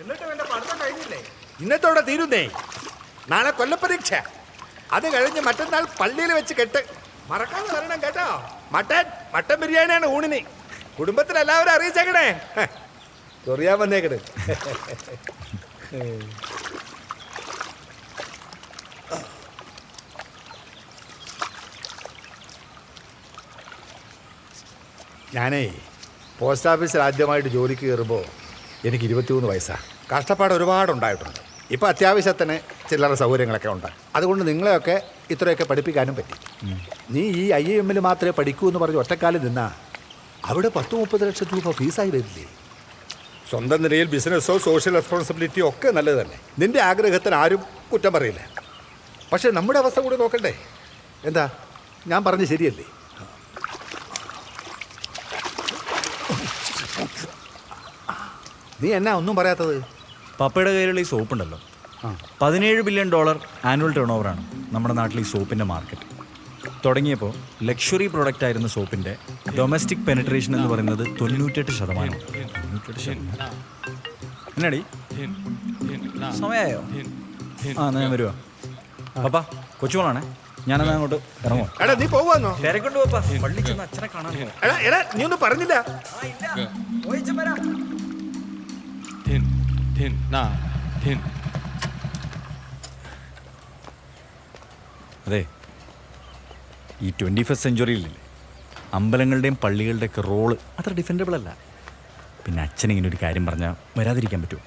എന്നിട്ട് എന്റെ കഴിഞ്ഞില്ലേ? ഇന്നത്തോടെ തീരുന്നേ. നാളെ കൊല്ലപ്പരീക്ഷ. അത് കഴിഞ്ഞ് മറ്റന്നാൾ പള്ളിയിൽ വെച്ച് കെട്ട്. മറക്കാതെ വരണം കേട്ടോ. മട്ടൻ മട്ടൻ ബിരിയാണിയാണ് ഊണിന്. കുടുംബത്തിൽ എല്ലാവരും അറിയിച്ചേക്കണേ. ചൊറിയാൻ വന്നേക്കണ്. ഞാനേ പോസ്റ്റ് ഓഫീസിൽ ആദ്യമായിട്ട് ജോലിക്ക് കയറുമ്പോൾ എനിക്ക് ഇരുപത്തിമൂന്ന് വയസ്സാണ് കഷ്ടപ്പാട് ഒരുപാട് ഉണ്ടായിട്ടുണ്ട്. ഇപ്പം അത്യാവശ്യത്തിന് ചില്ലറ സൗകര്യങ്ങളൊക്കെ ഉണ്ട്. അതുകൊണ്ട് നിങ്ങളെയൊക്കെ ഇത്രയൊക്കെ പഠിപ്പിക്കാനും പറ്റി. നീ ഈ ഐ എമ്മിൽ മാത്രമേ പഠിക്കൂ എന്ന് പറഞ്ഞ് ഒറ്റക്കാലം നിന്നാ അവിടെ പത്ത് മുപ്പത് ലക്ഷം രൂപ ഫീസായി വരില്ലേ? സ്വന്തം നിലയിൽ ബിസിനസ്സോ സോഷ്യൽ റെസ്പോൺസിബിലിറ്റിയോ ഒക്കെ നല്ലത് തന്നെ. നിന്റെ ആഗ്രഹത്തിന് ആരും കുറ്റം പറയില്ല. പക്ഷേ നമ്മുടെ അവസ്ഥ കൂടി നോക്കണ്ടേ? എന്താ? ഞാൻ പറഞ്ഞ് ശരിയല്ലേ? നീ എന്നാ ഒന്നും പറയാത്തത്? പപ്പയുടെ കയ്യിലുള്ള ഈ സോപ്പ് ഉണ്ടല്ലോ. പതിനേഴ് ബില്യൺ ഡോളർ ആനുവൽ ടേൺ ഓവറാണ് നമ്മുടെ നാട്ടിൽ ഈ സോപ്പിന്റെ മാർക്കറ്റ് തുടങ്ങിയപ്പോൾ ലക്ഷറി പ്രൊഡക്റ്റ് ആയിരുന്ന സോപ്പിന്റെ ഡൊമസ്റ്റിക് പെനിട്രേഷൻ എന്ന് പറയുന്നത് തൊണ്ണൂറ്റെട്ട് ശതമാനം. എന്നാടി? സമയമായോ ആ ഞാൻ വരുവാ. പപ്പാ കൊച്ചുമോളാണേ. ഞാനെന്നാ അങ്ങോട്ട് ഇറങ്ങും എടാ നീ പോവാന്നോ തിരക്കൊണ്ട് പോപ്പാ. പള്ളി ചെന്ന് അച്ഛനെ കാണാൻ എടാ എടാ നീ ഒന്നും പറഞ്ഞില്ല. 天 hin, na, hin. അതെ. ഈ ട്വന്റി ഫസ്റ്റ് സെഞ്ച്വറിയിലില്ലേ അമ്പലങ്ങളുടെയും പള്ളികളുടെയൊക്കെ റോൾ അത്ര ഡിഫൻഡബിൾ അല്ല. പിന്നെ അച്ഛൻ ഇങ്ങനെ ഒരു കാര്യം പറഞ്ഞാൽ വരാതിരിക്കാൻ പറ്റുമോ?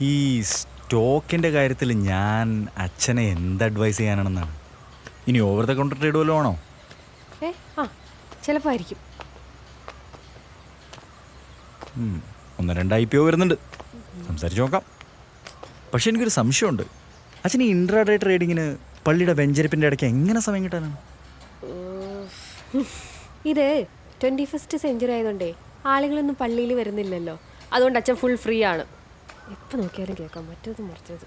ഈ സ്റ്റോക്കിന്റെ കാര്യത്തിൽ ഞാൻ അച്ഛനെ എന്ത് അഡ്വൈസ് ചെയ്യാനാണെന്നാണ്? ഇനി ഓവർ ദ കൗണ്ടർ ട്രേഡ് വല്ലതും ആണോ? ചിലപ്പോൾ ആയിരിക്കും. ഒന്ന് രണ്ട് ഐ പി ഒ വരുന്നുണ്ട്. സംസാരിച്ച് നോക്കാം. പക്ഷെ എനിക്കൊരു സംശയമുണ്ട്. അച്ഛൻ ഈ ഇൻട്രാഡേ ട്രേഡിങ്ങിന് പള്ളിയുടെ വെഞ്ചരിപ്പിന്റെ ഇടയ്ക്ക് എങ്ങനെ സമയം കിട്ടാനാണ്? ഇത് ട്വന്റി ഫസ്റ്റ് സെഞ്ചുറി ആയതുകൊണ്ടേ ആളുകളൊന്നും പള്ളിയിൽ വരുന്നില്ലല്ലോ. അതുകൊണ്ട് അച്ഛൻ ഫുൾ ഫ്രീ ആണ്. എപ്പോൾ നോക്കിയാലും കേൾക്കാം. മറ്റേത് മറിച്ചത്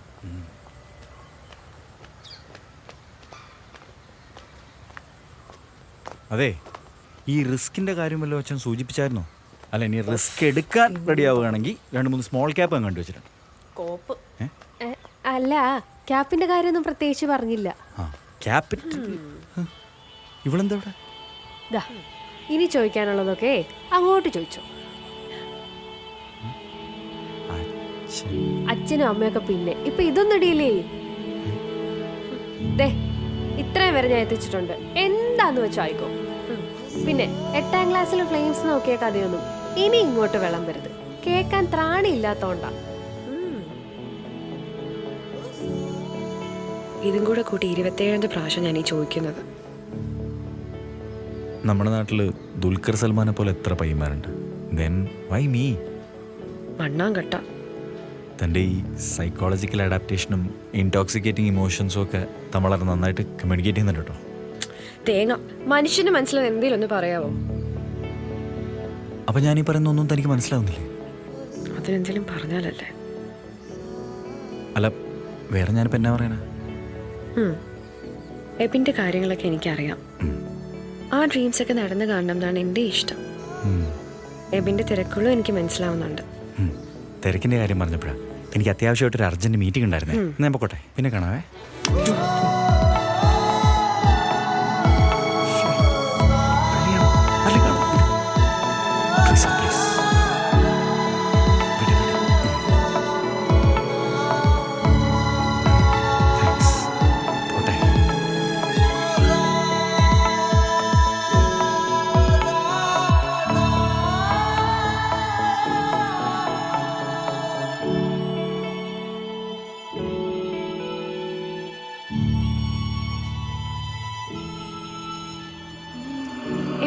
അതെ ഈ റിസ്കിന്റെ കാര്യം വല്ലതും അച്ഛൻ സൂചിപ്പിച്ചായിരുന്നോ? അല്ല ഇനി റിസ്ക് എടുക്കാൻ റെഡി ആവുകയാണെങ്കിൽ രണ്ട് മൂന്ന് സ്മോൾ ക്യാപ്പ് അങ്ങ് കണ്ടുവച്ചിട്ടുണ്ട് കോപ്പ്. അല്ല ക്യാപ്പിന്റെ കാര്യമൊന്നും പ്രത്യേകിച്ച് പറഞ്ഞില്ല. ആ ക്യാപിറ്റൽ ഇവളെന്താ ഇവിടെ? ദാ ഇനി ചോദിക്കാനുള്ളതൊക്കെ അങ്ങോട്ട് ചോദിച്ചോ. അച്ഛൻ. അച്ഛനും അമ്മയൊക്കെ പിന്നെ. ഇപ്പൊ ഇതൊന്നും ഇടിയില്ലേ ദേ ഇത്രയും വരെ ഞാൻ എത്തിച്ചിട്ടുണ്ട്. എന്താന്ന് വെച്ചോ ആയിക്കോ. ഉം. പിന്നെ എട്ടാം ക്ലാസ്സിലെ ഫ്ലെയിംസ് നോക്കിയ കഥയൊന്നും. ഇനി ഇങ്ങോട്ട് വിളമ്പരുത്. കേൾക്കാൻ ത്രാണിയില്ലാത്തോണ്ടാ. ഇതും കൂടെ കൂട്ടി ഇരുപത്തേഴാമത്തെ പ്രാവശ്യം ഞാൻ ഈ ചോദിക്കുന്നത്. നമ്മുടെ നാട്ടിൽ ദുൽഖർ സൽമാനെ പോലെ എത്ര പയ്യന്മാരുണ്ട്? ദെൻ വൈ മീ മണ്ണാങ്കട്ട. തന്റെ ഈ സൈക്കോളജിക്കൽ അഡാപ്റ്റേഷനും ഇൻടോക്സിക്കേറ്റിംഗ് ഇമോഷൻസും ഒക്കെ നമ്മളത് നന്നായിട്ട് കമ്മ്യൂണിക്കേറ്റ് ചെയ്യുന്നുണ്ട് കേട്ടോ. തേങ്ങ. മനുഷ്യന് മനസ്സിൽ എന്തെങ്കിലും ഒന്ന് പറയാവോ? അപ്പം ഈ പറയുന്ന ഒന്നും തനിക്ക് മനസ്സിലാവുന്നില്ലേ? അതിനെന്തെങ്കിലും പറഞ്ഞാലല്ലേ? അല്ല വേറെ ഞാനിപ്പോ എന്നാ പറയണ. എബിന്റെ കാര്യങ്ങളൊക്കെ എനിക്കറിയാം. ആ ഡ്രീംസ് ഒക്കെ നടന്നു കാണണം എന്നാണ് എന്റെ ഇഷ്ടം. എബിന്റെ തിരക്കുകളും എനിക്ക് മനസ്സിലാവുന്നുണ്ട്. തിരക്കിന്റെ കാര്യം പറഞ്ഞപ്പോഴാണ് എനിക്ക് അത്യാവശ്യമായിട്ട് ഒരു അർജന്റ് മീറ്റിംഗ് ഉണ്ടായിരുന്നേ. ഞാൻ പൊക്കോട്ടെ. പിന്നെ കാണാവേ.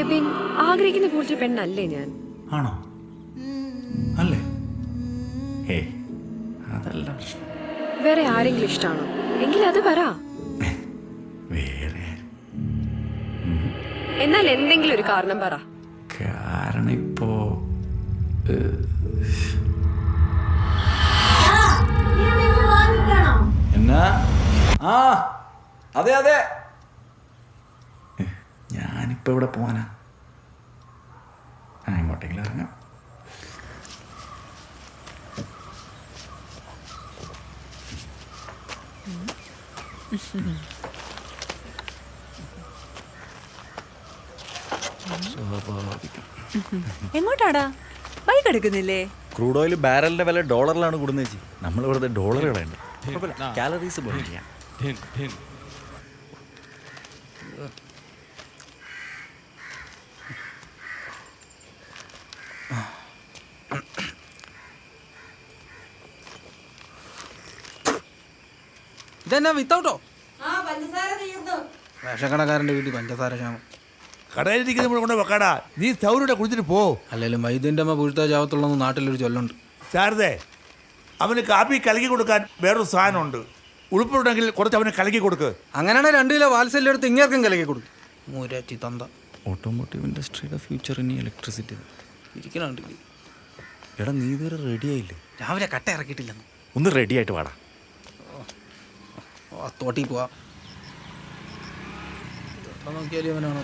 എബിൻ ആഗ്രഹിക്കുന്ന പോലത്തെ പെണ്ണല്ലേ ഞാൻ? ആണോ? അല്ലേ? ഏ അതല്ല പ്രശ്നം. വേറെ ആരെങ്കിലും ഇഷ്ടമാണോ എങ്കിൽ അത് പറ. വേറെ. എന്നാൽ എന്തെങ്കിലും ഒരു കാരണം പറ. കാരണം ഇപ്പോ എന്നാ? ആ അതെ അതെ. ഞാനിപ്പോ ഇവിടെ പോകാനാ ആ ഇങ്ങോട്ടെങ്കിലും അങ്ങോട്ടെങ്കിലും ഇറങ്ങാം എങ്ങോട്ടാടാ? ബൈക്ക് എടുക്കുന്നില്ലേ? ക്രൂഡ് ഓയിൽ ബാരലിന്റെ വില ഡോളറിലാണ് കൂടുന്നത് ചേച്ചി. നമ്മൾ വെറുതെ ഡോളർ കളയണ്ട കാലറീസ് പോയില്ല धिन ഇതെന്നാ വിത്തൗട്ടോ റേഷൻകടക്കാരന്റെ വീട്ടിൽ പഞ്ചസാര ക്ഷാമം. കടയിലിരിക്കുന്ന കൊണ്ട് വെക്കാടാ നീ സൗരയുടെ കുടിച്ചിട്ട് പോ. അല്ലെങ്കിലും വൈദ്യന്റെ അമ്മ പുഴുത്ത ചാവത്തുള്ളതെന്ന് നാട്ടിലൊരു ചൊല്ലുണ്ട്. ശാരദേ അവന് കാപ്പി കലക്കി കൊടുക്കാൻ വേറൊരു സാധനമുണ്ട്. ഉളുപ്പുണ്ടെങ്കിൽ കുറച്ച് അവന് കലക്കി കൊടുക്ക്. അങ്ങനെയാണെ രണ്ട് കിലോ വാത്സല്യം എടുത്ത് ഇങ്ങേർക്കും കലക്കി കൊടുക്കും. മൂരാറ്റി തന്ത. ഓട്ടോമോട്ടീവ് ഇൻഡസ്ട്രിയുടെ ഫ്യൂച്ചർ ഇനി ഇലക്ട്രിസിറ്റി ഇരിക്കണുണ്ടെങ്കിൽ എടാ നീ ഇതുവരെ റെഡി ആയില്ലേ? രാവിലെ കട്ട ഇറക്കിയിട്ടില്ലെന്ന്. ഒന്ന് റെഡി ആയിട്ട് വാടാ. ആ തോട്ടിൽ പോവാം. നോക്കിയാലും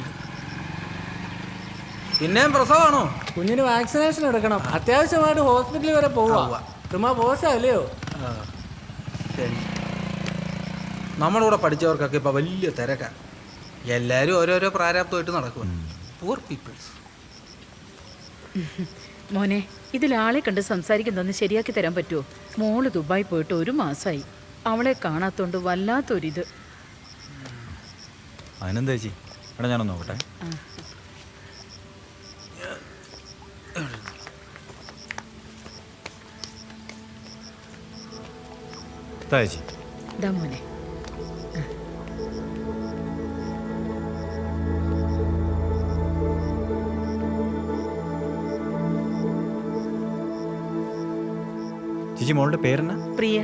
പിന്നെയും പ്രസവമാണോ കുഞ്ഞിന് വാക്സിനേഷൻ എടുക്കണം. അത്യാവശ്യമായിട്ട് ഹോസ്പിറ്റലിൽ വരെ പോവാ. ചുമ്മാ പോസല്ലയോ ശരി. നമ്മുടെ കൂടെ പഠിച്ചവർക്കൊക്കെ ഇപ്പൊ വലിയ തിരക്കാണ് എല്ലാരും ഓരോരോ പ്രാരാബ്ദമായിട്ട് നടക്കുക പൂർ പീപ്പിൾസ് മോനെ ഇതിലാളെ കണ്ട് സംസാരിക്കുന്നൊന്ന് ശരിയാക്കി തരാൻ പറ്റുമോ മോൾ ദുബായി പോയിട്ട് ഒരു മാസമായി അവളെ കാണാത്തോണ്ട് വല്ലാത്തൊരിത്. അതിനെന്താ ചേച്ചി? എടാ ഞാനൊന്ന് നോക്കട്ടെ. ചേച്ചി മോളുടെ പേരെന്നാ? പ്രിയ.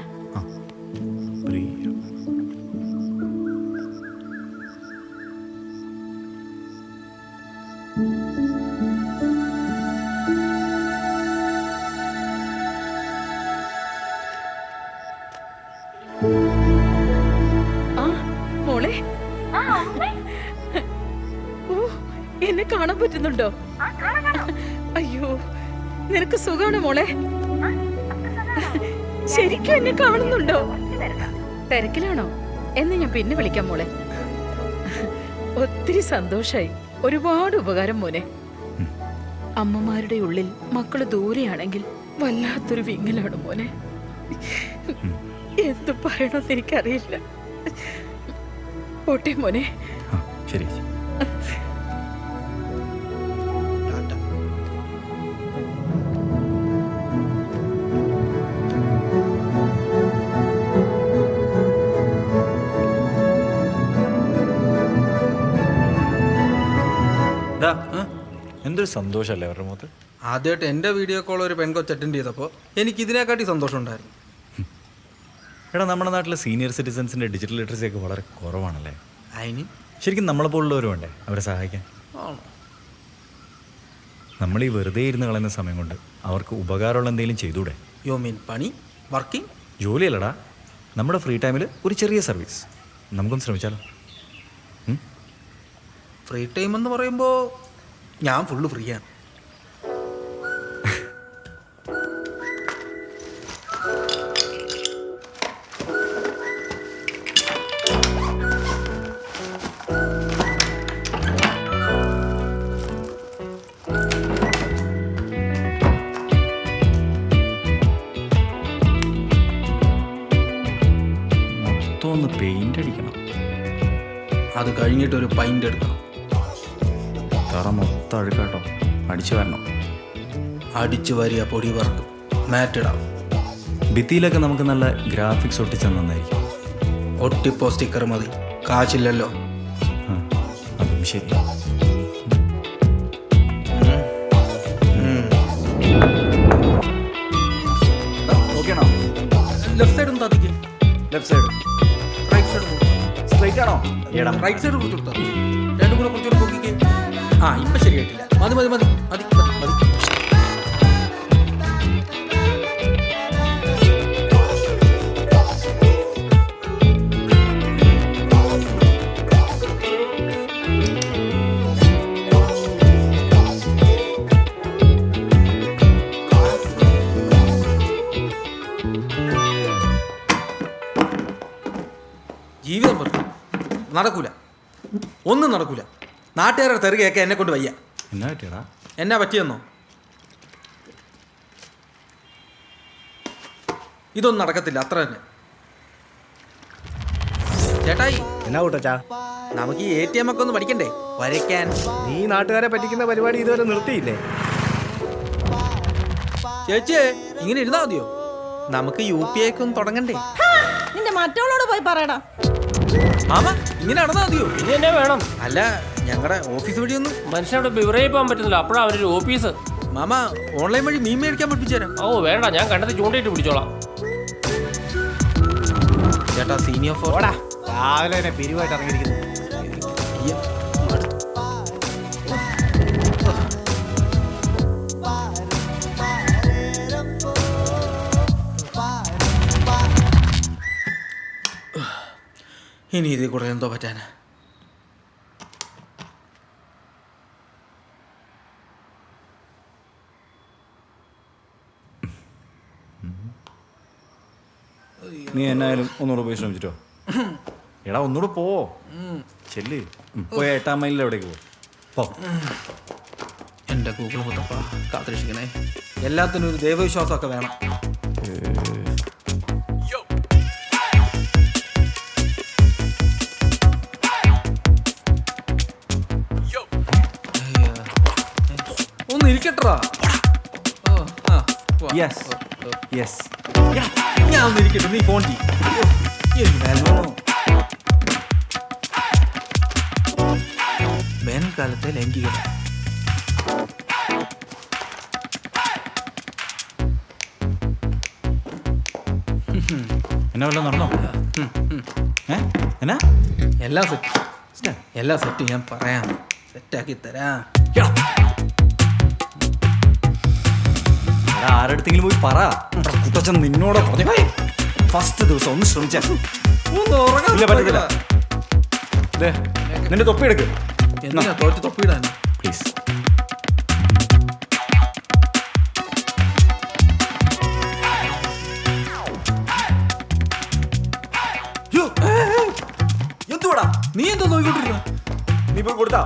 കാണാൻ പറ്റുന്നുണ്ടോ? അയ്യോ നിനക്ക് സുഖമാണ് മോളെ? ശരിക്കും എന്നെ കാണുന്നുണ്ടോ? തിരക്കിലാണോ? എന്ന് ഞാൻ പിന്നെ വിളിക്കാം മോളെ. ഒത്തിരി സന്തോഷായി. ഒരുപാട് ഉപകാരം മോനെ. അമ്മമാരുടെ ഉള്ളിൽ മക്കൾ ദൂരെയാണെങ്കിൽ വല്ലാത്തൊരു വിങ്ങലാണ് മോനെ. എന്ത് പറയണമെന്ന് എനിക്കറിയില്ല. പോട്ടെ മോനെ. ശരി. എന്തൊരു സന്തോഷമല്ലേ അവരുടെ മുഖത്ത്? ആദ്യമായിട്ട് എന്റെ വീഡിയോ കോൾ ഒരു പെൺകൊച്ച് അറ്റൻഡ് ചെയ്തപ്പോൾ എനിക്ക് ഇതിനെക്കാട്ടി സന്തോഷം ഉണ്ടായിരുന്നു. എടാ നമ്മുടെ നാട്ടിലെ സീനിയർ സിറ്റിസൻസിന്റെ ഡിജിറ്റൽ ലിറ്ററസി ഒക്കെ വളരെ കുറവാണല്ലേ? അതിന്? ശരിക്കും നമ്മളെ പോലുള്ളവരും ഉണ്ടേ അവരെ സഹായിക്കാൻ? ആണോ? നമ്മൾ ഈ വെറുതെ ഇരുന്ന് കളയുന്ന സമയം കൊണ്ട് അവർക്ക് ഉപകാരമുള്ള എന്തെങ്കിലും ചെയ്തൂടെ? യോ മീൻ പണി? വർക്കിംഗ് ജോലിയല്ലടാ. നമ്മുടെ ഫ്രീ ടൈമിൽ ഒരു ചെറിയ സർവീസ് നമുക്കൊന്ന് ശ്രമിച്ചാലോ? ഫ്രീ ടൈം എന്ന് പറയുമ്പോൾ ഞാൻ ഫുള്ള് ഫ്രീ ആണ്. മൊത്തം ഒന്ന് പെയിന്റ് അടിക്കണം. അത് കഴിഞ്ഞിട്ട് ഒരു പൈന്റ് എടുക്കണം. തറ മൊത്തം അഴുക്കാട്ടോ അടിച്ചു വരണം. അടിച്ചു വരിക പൊടി പറക്കും മാറ്റിടാം. ഭിത്തിയിലൊക്കെ നമുക്ക് നല്ല ഗ്രാഫിക്സ് ഒട്ടിച്ചാൽ നന്നായിരിക്കും. ഒട്ടിപ്പോ സ്റ്റിക്കർ മതി. കാശില്ലല്ലോ. അതും ശരി. Left side താത്തിക്ക്. Left side right side straight ആണോ? എടാ. റൈറ്റ് സൈഡ് കൊടുത്തു. കൊടുത്താൽ രണ്ടും കൂടെ കുറച്ചുകൂടെ പൊക്കിക്ക്. ആ ഇപ്പൊ ശരിയായിട്ടില്ല. മതി മതി മതി മതി മതി ജീവിതം നടക്കൂല. ഒന്നും നടക്കൂല. നാട്ടുകാരുടെ തെറി കേൾക്കാൻ എന്നെ കൊണ്ട് വയ്യ. എന്നാ പറ്റിയടാ? എന്നാ പറ്റിയെന്നോ? ഇതൊന്നും നടക്കത്തില്ല അത്ര തന്നെ. ചേട്ടായി എന്നാ കൂട്ടച്ചാ? നമുക്ക് ഈ എ ടി എം ഒക്കെ ഒന്ന് പഠിക്കണ്ടേ? വരയ്ക്കാൻ. നീ നാട്ടുകാരെ പറ്റിക്കുന്ന പരിപാടി ഇതുവരെ നിർത്തിയില്ലേ? ചേച്ചിയെ ഇങ്ങനെ ഇരുന്നാ മതിയോ? നമുക്ക് യു പി ഐക്ക് ഒന്ന് തുടങ്ങണ്ടേ? നിന്റെ മറ്റവളോട് പോയി പറയടാ. മാമ ഇങ്ങനെ നടന്നാ മതിയോ? ഇനി എന്നെ വേണം. അല്ല ഞങ്ങളുടെ ഓഫീസ് വഴി ഒന്ന് മനുഷ്യനോട് വിവരയിൽ പോകാൻ പറ്റുന്നില്ല. അപ്പോഴാ അവരൊരു ഓഫീസ്. മാമ ഓൺലൈൻ വഴി മീൻ മേടിക്കാൻ പഠിപ്പിച്ചുതരാം. ഓ വേണ്ട. ഞാൻ കണ്ടത് ചൂണ്ടയിട്ട് പിടിച്ചോളാം. ചേട്ടാ സീനിയർ ഫോർ രാവിലെ തന്നെ പിരിവായിട്ട് ഇറങ്ങിയിരിക്കുന്നു. ഇനി ഇതിൽ കൂടെ എന്തോ പറ്റാനാ. നീ എന്നായാലും ഒന്നുകൂടെ പോയി ശ്രമിച്ചിട്ടോ? എടാ ഒന്നുകൂടെ പോ. ചെല്ല്. പോയി എട്ടാം മൈലിൽ എവിടേക്ക് പോ. എന്റെ ഗൂഗിൾ മുത്തപ്പ കാത്തിരിക്കണേ. എല്ലാത്തിനും ഒരു ദൈവവിശ്വാസമൊക്കെ വേണം. ഒന്ന് ഇരിക്കട്ടാ യെസ് യെസ് ഞാൻ ഒന്ന് ഇരിക്കട്ടെ നീ ഫോൺ ചെയ്യും. വേനൽക്കാലത്തെ ലൈംഗികത എന്നാ വല്ലതും നടന്നോ? ഏ? എന്നാ? എല്ലാം സെറ്റ് എല്ലാം സെറ്റ് ഞാൻ പറയാം. സെറ്റാക്കി തരാം. ആരടുത്തെങ്കിലും പോയി പറ. കുട്ടച്ചൻ നിന്നോട് പറഞ്ഞു. ഫസ്റ്റ് ദിവസം ഒന്ന് ശ്രമിച്ചില്ല ഒന്ന് ഉറങ്ങാൻ ഇല്ല പറ്റത്തില്ല. ദേ, നിന്റെ തൊപ്പി എടുക്ക്. എന്തിനാ തോറ്റ് തൊപ്പിയിടാൻ. പ്ലീസ് എന്തുവാടാ? നീ എന്താ നോക്കിക്കൊണ്ടിരുന്ന നീ പോയി കൊടുത്താ?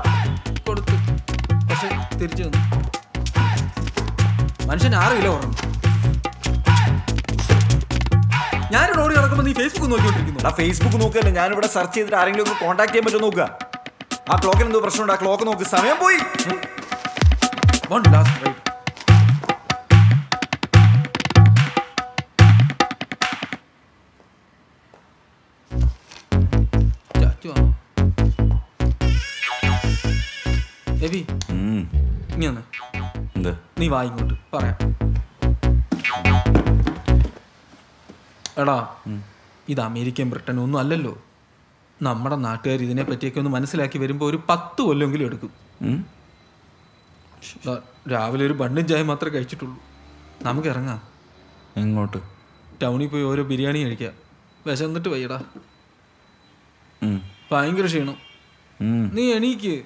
കൊടുത്തു. പക്ഷെ തിരിച്ചു വന്നു മനുഷ്യൻ ആറ് കിലോ ഉറങ്ങും ഞാൻ ഓടി നടക്കുമ്പോൾ നീ ഫേസ്ബുക്ക് നോക്കിക്കൊണ്ടിരിക്കുന്നു. ആ ഫേസ്ബുക്ക് നോക്കല്ലേ. ഞാനിവിടെ സെർച്ച് ചെയ്തിട്ട് ആരെങ്കിലും ഒക്കെ കോൺടാക്ട് ചെയ്യാൻ പറ്റുമോ നോക്കുക. ആ ക്ലോക്കിന് എന്തോ പ്രശ്നമുണ്ട്. ആ ക്ലോക്ക് നോക്ക്. സമയം പോയി. വൺ ലാസ്റ്റ് റൈറ്റ് എബി ഒന്ന് എന്ത്? നീ വായിക്കോട്ട് പറയാം. എടാ ഇത് അമേരിക്കയും ബ്രിട്ടനും ഒന്നും അല്ലല്ലോ. നമ്മുടെ നാട്ടുകാർ ഇതിനെ പറ്റിയൊക്കെ ഒന്ന് മനസ്സിലാക്കി വരുമ്പോൾ ഒരു പത്ത് കൊല്ലമെങ്കിലും എടുക്കും. രാവിലെ ഒരു ബണ്ണും ചായ മാത്രമേ കഴിച്ചിട്ടുള്ളൂ. നമുക്ക് ഇറങ്ങാം. എങ്ങോട്ട്? ടൗണിൽ പോയി ഓരോ ബിരിയാണി കഴിക്കാം. വിശന്നിട്ട് വയ്യടാ. ഭയങ്കര ക്ഷീണം. നീ എണീക്ക്.